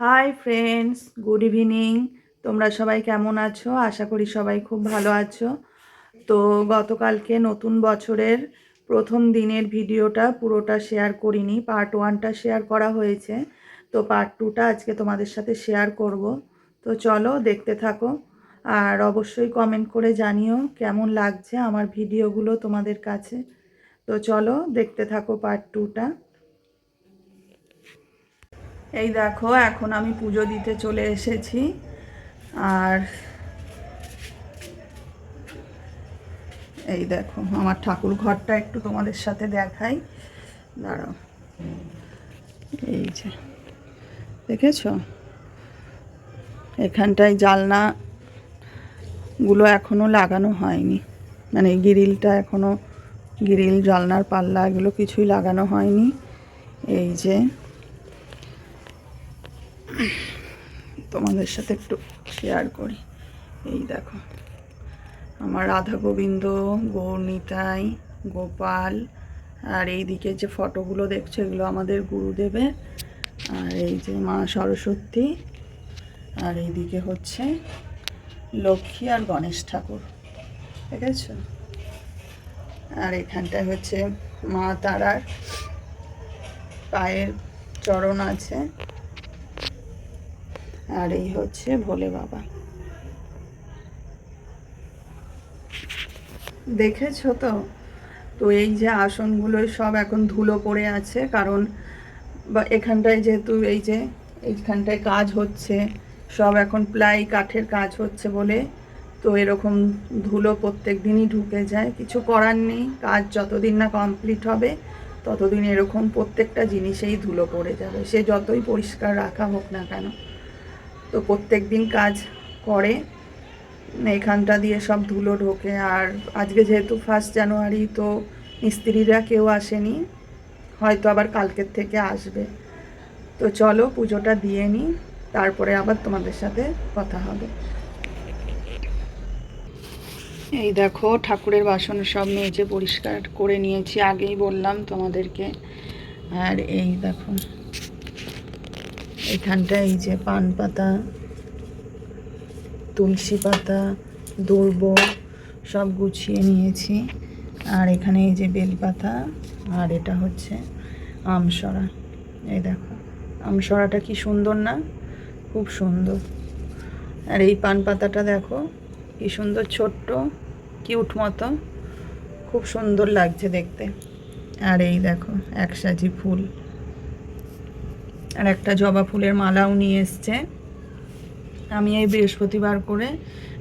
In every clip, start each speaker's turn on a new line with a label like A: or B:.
A: Hi friends good evening তোমরা সবাই কেমন আছো? আশা করি সবাই খুব ভালো আছো। তো গতকালকে নতুন বছরের প্রথম দিনের ভিডিওটা পুরোটা শেয়ার করিনি। পার্ট ওয়ানটা শেয়ার করা হয়েছে। তো পার্ট টুটা আজকে তোমাদের সাথে শেয়ার করব। তো চলো দেখতে থাকো। আর অবশ্যই কমেন্ট করে জানিও কেমন লাগছে আমার ভিডিওগুলো তোমাদের কাছে। তো চলো দেখতে থাকো পার্ট টুটা এই দেখো, এখন আমি পুজো দিতে চলে এসেছি। আর এই দেখো, আমার ঠাকুর ঘরটা একটু তোমাদের সাথে দেখাই। দাঁড়াও। এই যে, দেখেছ? এখানটায় জালনা গুলো এখনও লাগানো হয়নি। মানে গ্রিলটা এখনও, গিরিল, জালনার পাল্লা এগুলো কিছুই লাগানো হয়নি। এই যে তোমাদের সাথে একটু শেয়ার করি। এই দেখো, আমার রাধা গোবিন্দ, গৌরনিতাই, গোপাল, আর এই দিকে যে ফটোগুলো দেখছ, এগুলো আমাদের গুরুদেবের। আর এই যে মা সরস্বতী, আর এইদিকে হচ্ছে লক্ষ্মী আর গণেশ ঠাকুর ঠিক আছে আর এখানটায় হচ্ছে মা তারার পায়ের চরণ আছে। আর এই হচ্ছে ভোলে বাবা। দেখেছ তো? তো এই যে আসনগুলো সব এখন ধুলো পড়ে আছে, কারণ বা এখানটায় যেহেতু এই যে এইখানটায় কাজ হচ্ছে, সব এখন প্লাই কাঠের কাজ হচ্ছে বলে, তো এরকম ধুলো প্রত্যেক দিনই ঢুকে যায়। কিছু করার নেই, কাজ যতদিন না কমপ্লিট হবে, ততদিন এরকম প্রত্যেকটা জিনিসেই ধুলো পড়ে যাবে। সে যতই পরিষ্কার রাখা হোক না কেন। তো প্রত্যেক দিন কাজ করে। এখানটা দিয়ে সব ধুলো ঢোকে। আর আজকে যেহেতু ফার্স্ট জানুয়ারি তো মিস্ত্রিরা কেউ আসেনি। হয়তো আবার কালকের থেকে আসবে। তো চলো পুজোটা দিয়ে নিই, তারপরে আবার তোমাদের সাথে কথা হবে। এই দেখো, ঠাকুরের বাসন সব মেজে পরিষ্কার করে নিয়েছি। আগেই বললাম তোমাদেরকে। আর এই দেখো। এখানটা এই যে পান পাতা, তুলসী পাতা, দুর্ব, সব গুছিয়ে নিয়েছি। আর এখানে এই যে বেলপাতা, আর এটা হচ্ছে আমসরা। এই দেখো, আমসরাটা কি সুন্দর না? খুব সুন্দর। আর এই পান পাতাটা দেখো, কি সুন্দর ছোট্ট, কিউট মতো, খুব সুন্দর লাগছে দেখতে। আর এই দেখো, একসাজি ফুল। আর একটা জবা ফুলের মালাও নিয়ে এসছে। আমি এই বৃহস্পতিবার করে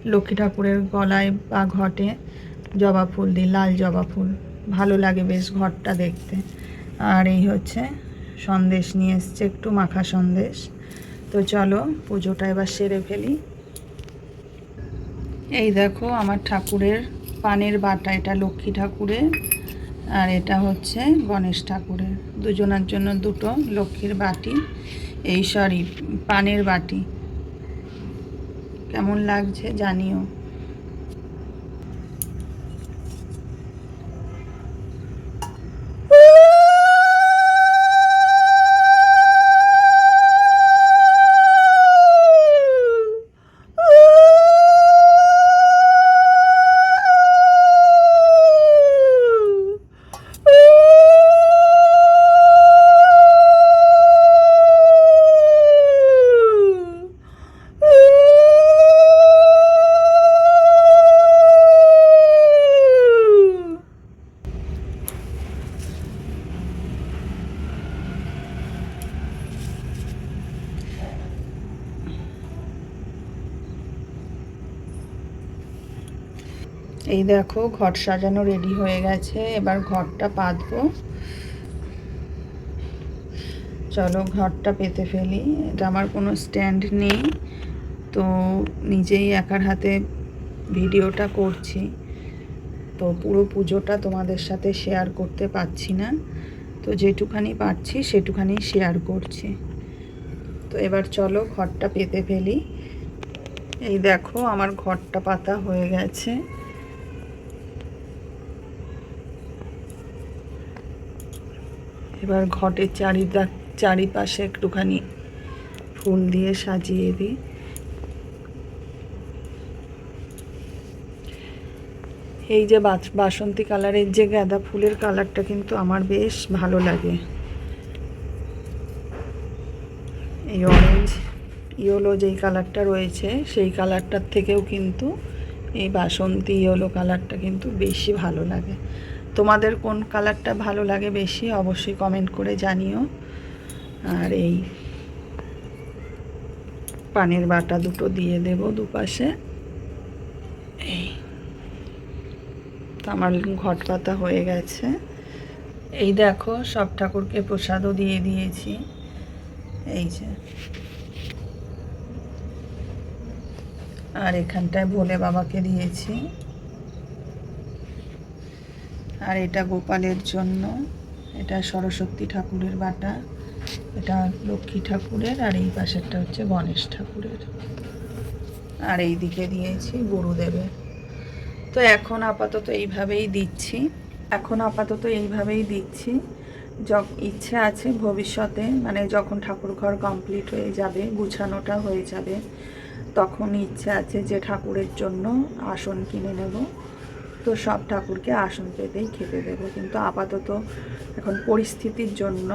A: লক্ষ্মী ঠাকুরের গলায় বা ঘটে জবা ফুল দিই, লাল জবা ফুল। ভালো লাগে বেশ ঘরটা দেখতে। আর এই হচ্ছে সন্দেশ নিয়ে এসছে, একটু মাখা সন্দেশ। তো চলো পুজোটা এবার সেরে ফেলি। এই দেখো আমার ঠাকুরের পানের বাটা, এটা লক্ষ্মী ঠাকুরের। আর এটা হচ্ছে গণেশ ঠাকুরের। দুজনের জন্য দুটো লক্ষ্মীর বাটি এই সরি পানের বাটি। কেমন লাগছে জানিও। এই দেখো, ঘর সাজানো রেডি হয়ে গেছে। এবার ঘরটা পাতবো। চলো ঘরটা পেতে ফেলি। এটা আমার কোনো স্ট্যান্ড নেই, তো নিজেই একার হাতে ভিডিওটা করছি। তো পুরো পুজোটা তোমাদের সাথে শেয়ার করতে পারছি না। তো যেটুখানি পারছি সেটুখানি শেয়ার করছি। তো এবার চলো ঘরটা পেতে ফেলি। এই দেখো, আমার ঘরটা পাতা হয়ে গেছে। এবার ঘটের চারিদা, চারিপাশে একটুখানি ফুল দিয়ে সাজিয়ে দিই। এই যে বাসন্তী কালারের যে গাঁদা ফুলের কালারটা কিন্তু আমার বেশ ভালো লাগে। এই অরেঞ্জ ইয়েলো যেই কালারটা রয়েছে, সেই কালারটার থেকেও কিন্তু এই বাসন্তী ইয়েলো কালারটা কিন্তু বেশি ভালো লাগে। তোমাদের কোন কালারটা ভালো লাগে বেশি অবশ্যই কমেন্ট করে জানিও। আর এই পানির বাটা দুটো দিয়ে দেব দুপাশে। এই তো আমার ঘট পাতা হয়ে গেছে। এই দেখো, সব ঠাকুরকে প্রসাদও দিয়ে দিয়েছি। এই যে। আর এখানটায় ভোলে বাবাকে দিয়েছি। আর এটা গোপালের জন্য। এটা সরস্বতী ঠাকুরের বাটা, এটা লক্ষ্মী ঠাকুরের, আর এই পাশেরটা হচ্ছে গণেশ ঠাকুরের। আর এই দিকে দিয়েছি গুরুদেবের। তো এখন আপাতত এইভাবেই দিচ্ছি। এখন আপাতত এইভাবেই দিচ্ছি। যখ ইচ্ছে আছে ভবিষ্যতে মানে যখন ঠাকুর ঘর কমপ্লিট হয়ে যাবে, গুছানোটা হয়ে যাবে, তখন ইচ্ছে আছে যে ঠাকুরের জন্য আসন কিনে নেব। তো সব ঠাকুরকে আসন পেতেই খেতে দেবো। কিন্তু আপাতত এখন পরিস্থিতির জন্য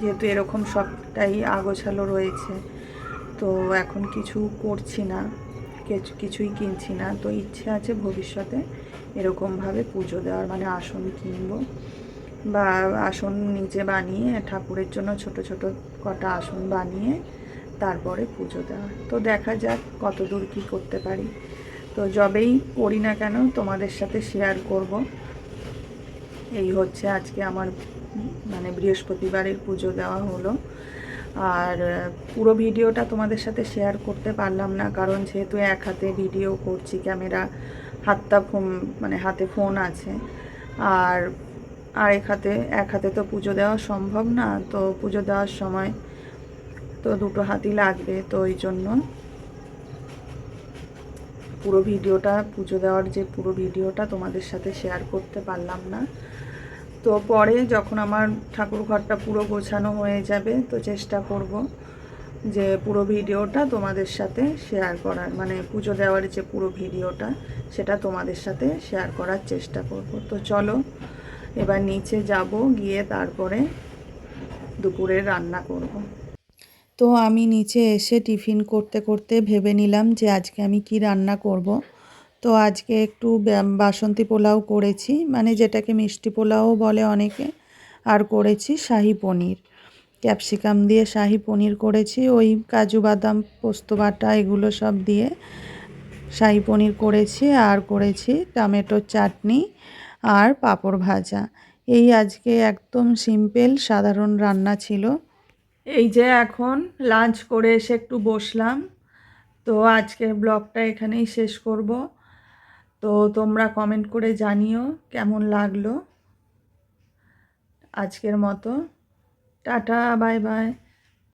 A: যেহেতু এরকম সবটাই আগোছালো রয়েছে, তো এখন কিছু করছি না, কিছু, কিছুই কিনছি না। তো ইচ্ছে আছে ভবিষ্যতে এরকমভাবে পুজো দেওয়ার মানে আসন কিনবো বা আসন নিজে বানিয়ে ঠাকুরের জন্য ছোট ছোট কটা আসন বানিয়ে তারপরে পুজো দেওয়া তো দেখা যাক কত দূর কী করতে পারি। তো যবেই করি না কেন, তোমাদের সাথে শেয়ার করব। এই হচ্ছে আজকে আমার মানে বৃহস্পতিবারের পুজো দেওয়া হলো। আর, পুরো ভিডিওটা তোমাদের সাথে শেয়ার করতে পারলাম না, কারণ যেহেতু এক হাতে ভিডিও করছি ক্যামেরা হাতটা ফোন মানে হাতে ফোন আছে। আর আরেক হাতে, এক হাতে তো পুজো দেওয়া সম্ভব না, তো পুজো দেওয়ার সময় তো দুটো হাতই লাগবে, তো ওই জন্য পুরো ভিডিওটা, পুজো দেওয়ার যে পুরো ভিডিওটা তোমাদের সাথে শেয়ার করতে পারলাম না। তো পরে যখন আমার ঠাকুর ঘরটা পুরো গোছানো হয়ে যাবে, তো চেষ্টা করব যে পুরো ভিডিওটা তোমাদের সাথে শেয়ার করার মানে পুজো দেওয়ার যে পুরো ভিডিওটা, সেটা তোমাদের সাথে শেয়ার করার চেষ্টা করব। তো চলো, এবার নিচে যাব, গিয়ে তারপরে দুপুরে রান্না করব। তো আমি নিচে এসে টিফিন করতে করতে ভেবে নিলাম যে আজকে আমি কি রান্না করব। তো আজকে একটু বাসন্তী পোলাও করেছি মানে যেটাকে মিষ্টি পোলাও বলে অনেকে, আর করেছি শাহি পনির। ক্যাপসিকাম দিয়ে শাহি পনির করেছি, ওই কাজু বাদাম, পোস্ত বাটা এগুলো সব দিয়ে শাহি পনির করেছি, আর করেছি টমেটোর চাটনি আর পাঁপড় ভাজা। এই আজকে একদম সিম্পল, সাধারণ রান্না ছিল। এই যে এখন লাঞ্চ করে এসে একটু বসলাম। তো আজকের ব্লগটা এখানেই শেষ করব। তো তোমরা কমেন্ট করে জানিও কেমন লাগল। আজকের মতো। Tata bye bye